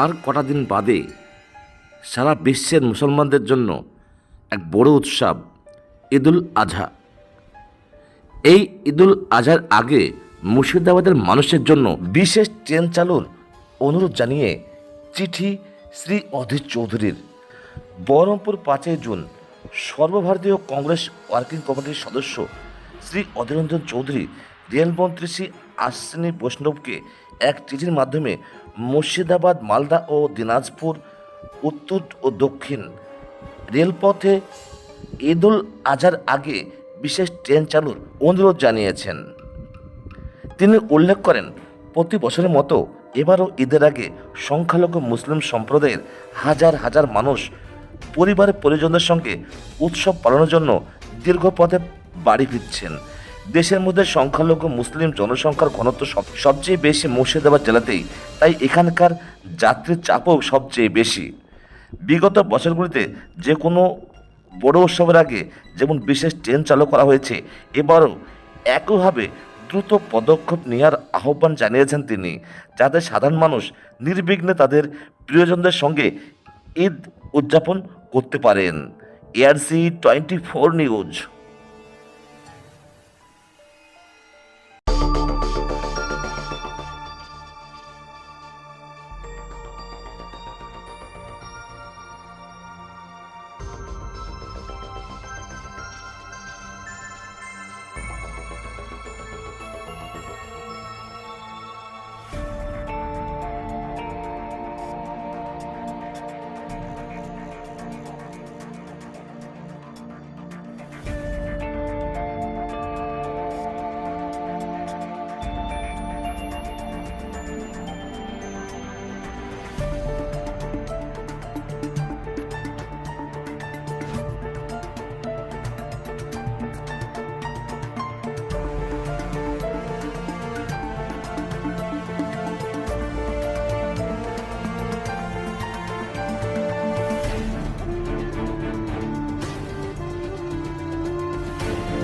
আর কটা দিন বাদে সারা বিশ্বের মুসলমানদের জন্য এক বড় উৎসব ঈদুল আজহা। এই ঈদুল আজহার আগে মুর্শিদাবাদের মানুষের জন্য বিশেষ ট্রেন চালুর অনুরোধ জানিয়ে চিঠি শ্রী অধীর চৌধুরীর। বহরমপুর পাঁচই জুন সর্বভারতীয় কংগ্রেস ওয়ার্কিং কমিটির সদস্য শ্রী অধীররঞ্জন চৌধুরী রেলমন্ত্রী শ্রী আশ্বিনী বৈষ্ণবকে এক চিঠির মাধ্যমে মুর্শিদাবাদ, মালদা ও দিনাজপুর, উত্তর ও দক্ষিণ রেলপথে ঈদুল আজহার আগে বিশেষ ট্রেন চালুর অনুরোধ জানিয়েছেন। তিনি উল্লেখ করেন, প্রতি বছরের মতো এবারও ঈদের আগে সংখ্যালঘু মুসলিম সম্প্রদায়ের হাজার হাজার মানুষ পরিবারের পরিজনদের সঙ্গে উৎসব পালনের জন্য দীর্ঘ পথে বাড়ি ফিরছেন। দেশের মধ্যে সংখ্যালঘু মুসলিম জনসংখ্যার ঘনত্ব সব- সবচেয়ে বেশি মুর্শিদাবাদ জেলাতেই, তাই এখানকার যাত্রীর চাপও সবচেয়ে বেশি। বিগত বছরগুলিতে যে কোনো বড় উৎসবের আগে যেমন বিশেষ ট্রেন চালু করা হয়েছে, এবারও একইভাবে দ্রুত পদক্ষেপ নেওয়ার আহ্বান জানিয়েছেন তিনি, যাতে সাধারণ মানুষ নির্বিঘ্নে তাদের প্রিয়জনদের সঙ্গে ঈদ উদযাপন করতে পারেন। ARC twenty four news.